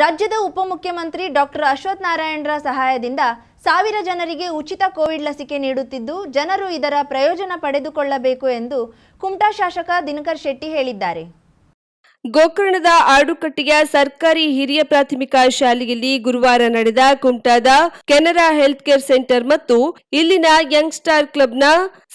ರಾಜ್ಯದ ಉಪಮುಖ್ಯಮಂತ್ರಿ ಡಾಕ್ಟರ್ ಅಶ್ವಥ್ ನಾರಾಯಣರ ಸಹಾಯದಿಂದ ಸಾವಿರ ಜನರಿಗೆ ಉಚಿತ ಕೋವಿಡ್ ಲಸಿಕೆ ನೀಡುತ್ತಿದ್ದು, ಜನರು ಇದರ ಪ್ರಯೋಜನ ಪಡೆದುಕೊಳ್ಳಬೇಕು ಎಂದು ಕುಮಟಾ ಶಾಸಕ ದಿನಕರ್ ಶೆಟ್ಟಿ ಹೇಳಿದ್ದಾರೆ. ಗೋಕರ್ಣದ ಆಡುಕಟ್ಟೆಯ ಸರ್ಕಾರಿ ಹಿರಿಯ ಪ್ರಾಥಮಿಕ ಶಾಲೆಯಲ್ಲಿ ಗುರುವಾರ ನಡೆದ ಕುಮಟಾದ ಕೆನರಾ ಹೆಲ್ತ್ ಕೇರ್ ಸೆಂಟರ್ ಮತ್ತು ಇಲ್ಲಿನ ಯಂಗ್ ಸ್ಟಾರ್ ಕ್ಲಬ್ನ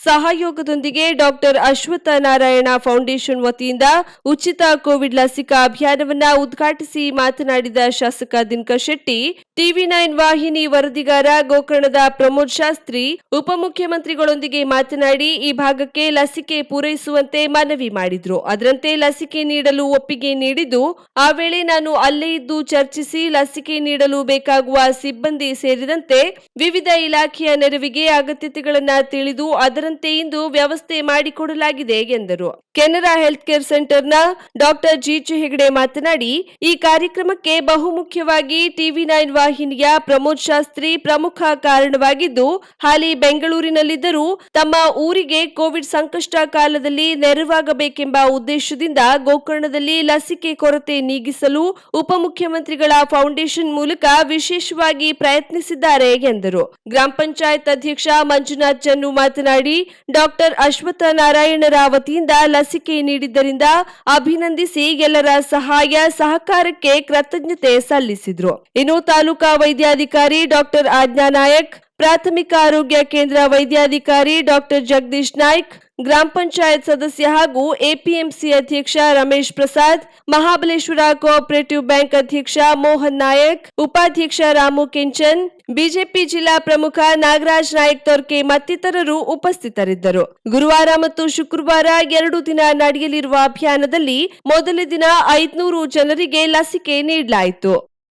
ಸಹಯೋಗದೊಂದಿಗೆ ಡಾಕ್ಟರ್ ಅಶ್ವತ್ಥ ನಾರಾಯಣ ಫೌಂಡೇಶನ್ ವತಿಯಿಂದ ಉಚಿತ ಕೋವಿಡ್ ಲಸಿಕಾ ಅಭಿಯಾನವನ್ನ ಉದ್ಘಾಟಿಸಿ ಮಾತನಾಡಿದ ಶಾಸಕ ದಿನಕರ್ ಶೆಟ್ಟಿ, ಟಿವಿ ನೈನ್ ವಾಹಿನಿ ವರದಿಗಾರ ಗೋಕರ್ಣದ ಪ್ರಮೋದ್ ಶಾಸ್ತ್ರಿ, ಉಪಮುಖ್ಯಮಂತ್ರಿಗಳೊಂದಿಗೆ ಮಾತನಾಡಿ ಈ ಭಾಗಕ್ಕೆ ಲಸಿಕೆ ಪೂರೈಸುವಂತೆ ಮನವಿ ಮಾಡಿದ್ರು. ಅದರಂತೆ ಲಸಿಕೆ ನೀಡಲು ಒಪ್ಪಿಗೆ ನೀಡಿದ್ದು, ಆ ವೇಳೆ ನಾನು ಅಲ್ಲೇ ಇದ್ದು ಚರ್ಚಿಸಿ ಲಸಿಕೆ ನೀಡಲು ಬೇಕಾಗುವ ಸಿಬ್ಬಂದಿ ಸೇರಿದಂತೆ ವಿವಿಧ ಇಲಾಖೆಯ ನೆರವಿಗೆ ಅಗತ್ಯತೆಗಳನ್ನು ತಿಳಿದು ಅದರಂತೆ ಇಂದು ವ್ಯವಸ್ಥೆ ಮಾಡಿಕೊಡಲಾಗಿದೆ ಎಂದರು. ಕೆನರಾ ಹೆಲ್ತ್ ಕೇರ್ ಸೆಂಟರ್ನ ಡಾಕ್ಟರ್ ಜಿಚು ಹೆಗಡೆ ಮಾತನಾಡಿ, ಈ ಕಾರ್ಯಕ್ರಮಕ್ಕೆ ಬಹುಮುಖ್ಯವಾಗಿ ಟಿವಿ ನೈನ್ ವಾಹಿನಿಯ ಪ್ರಮೋದ್ ಶಾಸ್ತ್ರಿ ಪ್ರಮುಖ ಕಾರಣವಾಗಿದ್ದು, ಹಾಲಿ ಬೆಂಗಳೂರಿನಲ್ಲಿದ್ದರೂ ತಮ್ಮ ಊರಿಗೆ ಕೋವಿಡ್ ಸಂಕಷ್ಟ ಕಾಲದಲ್ಲಿ ನೆರವಾಗಬೇಕೆಂಬ ಉದ್ದೇಶದಿಂದ ಗೋಕರ್ಣದಲ್ಲಿ ಲಸಿಕೆ ಕೊರತೆ ನೀಗಿಸಲು ಉಪಮುಖ್ಯಮಂತ್ರಿಗಳ ಫೌಂಡೇಶನ್ ಮೂಲಕ ವಿಶೇಷವಾಗಿ ಪ್ರಯತ್ನಿಸಿದ್ದಾರೆ ಎಂದರು. ಗ್ರಾಮ ಪಂಚಾಯತ್ ಅಧ್ಯಕ್ಷ ಮಂಜುನಾಥ್ ಚನ್ನು ಮಾತನಾಡಿ ಡಾಕ್ಟರ್ ಅಶ್ವತ್ಥ ನಾರಾಯಣರ ವತಿಯಿಂದ ಲಸಿಕೆ ನೀಡಿದ್ದರಿಂದ ಅಭಿನಂದಿಸಿ ಎಲ್ಲರ ಸಹಾಯ ಸಹಕಾರಕ್ಕೆ ಕೃತಜ್ಞತೆ ಸಲ್ಲಿಸಿದ್ರು. ಇನ್ನು ತಾಲೂಕಾ ವೈದ್ಯಾಧಿಕಾರಿ ಡಾಕ್ಟರ್ ಆಜ್ಞಾ ನಾಯಕ್ ಪ್ರಾಥಮಿಕ ಆರೋಗ್ಯ ಕೇಂದ್ರ ವೈದ್ಯಾಧಿಕಾರಿ ಡಾಕ್ಟರ್ ಜಗದೀಶ್ ನಾಯ್ಕ್, ಗ್ರಾಮ ಪಂಚಾಯತ್ ಸದಸ್ಯ ಹಾಗೂ ಎಪಿಎಂಸಿ ಅಧ್ಯಕ್ಷ ರಮೇಶ್ ಪ್ರಸಾದ್, ಮಹಾಬಲೇಶ್ವರ ಕೋಆಪರೇಟಿವ್ ಬ್ಯಾಂಕ್ ಅಧ್ಯಕ್ಷ ಮೋಹನ್ ನಾಯಕ್, ಉಪಾಧ್ಯಕ್ಷ ರಾಮು ಕಿಂಚನ್, ಬಿಜೆಪಿ ಜಿಲ್ಲಾ ಪ್ರಮುಖ ನಾಗರಾಜ್ ನಾಯಕ್ ತೊರ್ಕೆ ಮತ್ತಿತರರು ಉಪಸ್ಥಿತರಿದ್ದರು. ಗುರುವಾರ ಮತ್ತು ಶುಕ್ರವಾರ ಎರಡು ದಿನ ನಡೆಯಲಿರುವ ಅಭಿಯಾನದಲ್ಲಿ ಮೊದಲ ದಿನ ಐದ್ನೂರು ಜನರಿಗೆ ಲಸಿಕೆ ನೀಡಲಾಯಿತು.